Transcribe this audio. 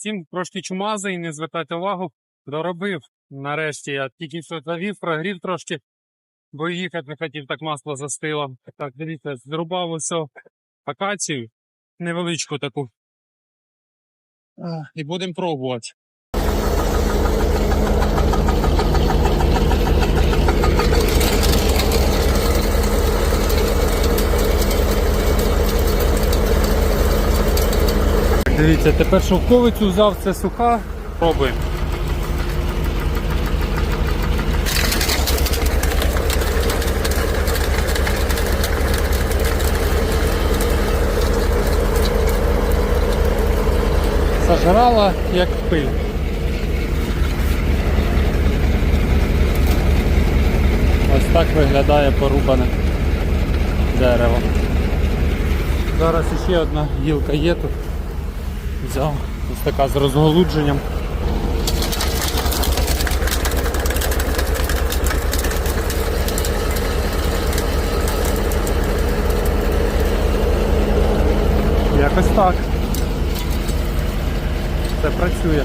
Цим трошки чумазий, не звертайте увагу. Доробив. Нарешті я тільки що завів, прогрів трошки, бо їхати не хотів, так масло застило. Так, дивіться, зрубав усе акацію невеличку таку. І будемо пробувати. Дивіться, тепер шовковицю взяв, це суха. Пробуємо. Сожрала як пиль. Ось так виглядає порубане дерево. Зараз ще одна гілка є тут. Взяв ось така з розголудженням. Якось так. Це працює.